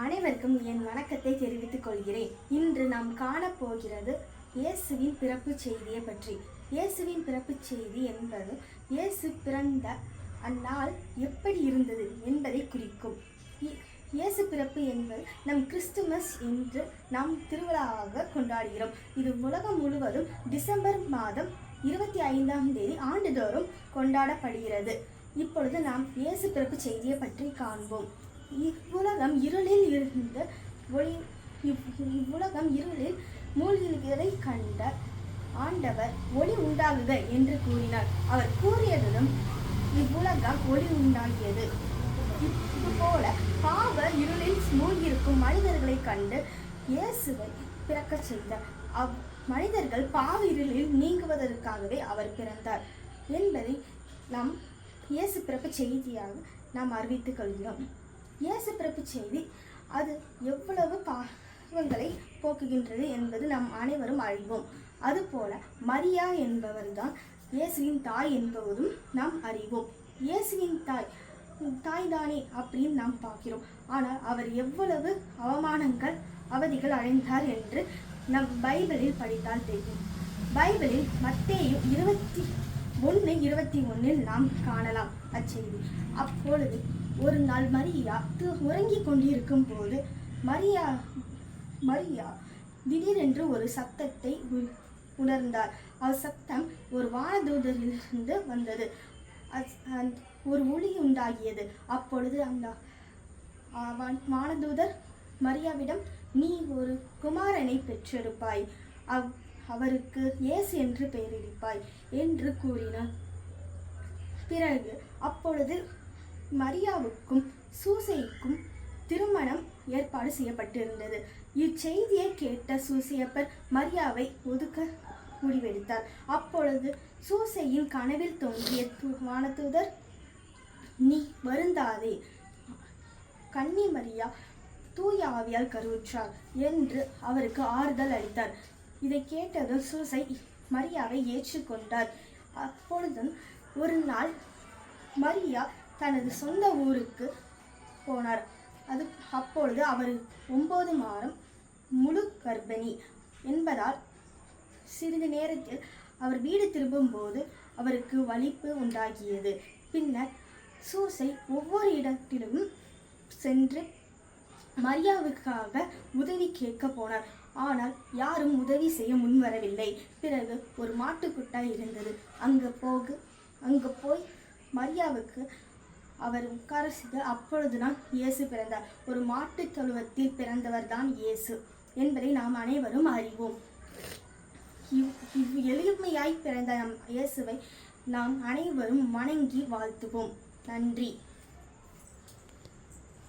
அனைவருக்கும் என் வணக்கத்தை தெரிவித்துக் கொள்கிறேன். இன்று நாம் காணப்போகிறது இயேசுவின் பிறப்பு செய்தியை பற்றி. இயேசுவின் பிறப்பு செய்தி என்பது இயேசு பிறந்த அந்நாள் எப்படி இருந்தது என்பதை குறிக்கும். இ- இயேசு பிறப்பு என்பது நம் கிறிஸ்துமஸ் என்று நாம் திருவிழாவாக கொண்டாடுகிறோம். இது உலகம் முழுவதும் டிசம்பர் மாதம் இருபத்தி ஐந்தாம் தேதி ஆண்டுதோறும் கொண்டாடப்படுகிறது. இப்பொழுது நாம் இயேசு பிறப்பு செய்தியை பற்றி காண்போம். இவ்வுலகம் இருளில் இருந்து ஒளி இவ்- இவ்வுலகம் இருளில் மூழ்கிகளை கண்ட ஆண்டவர் ஒளி உண்டாகுக என்று கூறினார். அவர் கூறியதும் இவ்வுலகம் ஒளி உண்டாகியது. இதுபோல பாவ இருளில் மூழ்கியிருக்கும் மனிதர்களை கண்டு இயேசுவை பிறக்கச் செய்தார் அவ் மனிதர்கள் பாவ இருளில் நீங்குவதற்காகவே அவர் பிறந்தார் என்பதை நாம் இயேசு பிறப்பு செய்தியாக நாம் அறிவித்துக் கொள்கிறோம். இயேசு பிறப்பு செய்தி. அது எவ்வளவு பாவங்களை போக்குகின்றது என்பது நாம் அனைவரும் அறிவோம். அதுபோல மரியா என்பவர்தான் இயேசுவின் தாய் என்பதும் நாம் அறிவோம். இயேசுவின் தாய் தாய் தானே அப்படின்னு நாம் பார்க்கிறோம். ஆனால் அவர் எவ்வளவு அவமானங்கள் அவதிகள் அடைந்தார் என்று நம் பைபிளில் படித்தால் தெரியும். பைபிளில் மத்தேயும் இருபத்தி ஒன்று இருபத்தி ஒன்றில் நாம் காணலாம் அச்செய்தி. அப்பொழுது ஒரு நாள் மரியா உறங்கிக் கொண்டிருக்கும் போது மரியா மரியா திடீரென்று ஒரு சத்தத்தை உணர்ந்தார். அவர் சத்தம் ஒரு வானதூதரிலிருந்து வந்தது. ஒரு ஒளி உண்டாகியது. அப்பொழுது அந்த வானதூதர் மரியாவிடம் நீ ஒரு குமாரனை பெற்றெடுப்பாய். அவ் அவருக்கு ஏசு என்று பெயரிடிப்பாய் என்று கூறினார். பிறகு அப்பொழுது மரியாவுக்கும் சூசைக்கும் திருமணம் ஏற்பாடு செய்யப்பட்டிருந்தது. இச்செய்தியை கேட்ட சூசையப்பர் மரியாவை ஒதுக்க முடிவெடுத்தார். அப்பொழுது சூசையின் கனவில் தோன்றிய வானதூதர் நீ வருந்தாதே. கன்னி மரியா தூய ஆவியால் கருவுற்றார் என்று அவருக்கு ஆறுதல் அளித்தார். இதை கேட்டதும் சூசை மரியாவை ஏற்றுக்கொண்டார். அப்பொழுதும் ஒரு நாள் மரியா தனது சொந்த ஊருக்கு போனார். அது அப்பொழுது அவர் ஒன்பது மாதம் முழு கர்ப்பிணி என்பதால் சிறிது நேரத்தில் அவர் வீடு திரும்பும்போது அவருக்கு வலிப்பு உண்டாகியது. பின்னர் சூசை ஒவ்வொரு இடத்திலும் சென்று மரியாவுக்காக உதவி கேட்க போனார். ஆனால் யாரும் உதவி செய்ய முன்வரவில்லை. பிறகு ஒரு மாட்டுக்குட்டாய் இருந்தது. அங்கே போகு அங்கே போய் மரியாவுக்கு அவர் உட்கார செய்து அப்பொழுதுதான் இயேசு பிறந்தார். ஒரு மாட்டுத் தொழுவத்தில் பிறந்தவர் தான் இயேசு என்பதை நாம் அனைவரும் அறிவோம். இவ் இவ் எளிமையாய் பிறந்த நம் இயேசுவை நாம் அனைவரும் வணங்கி வாழ்த்துவோம். நன்றி.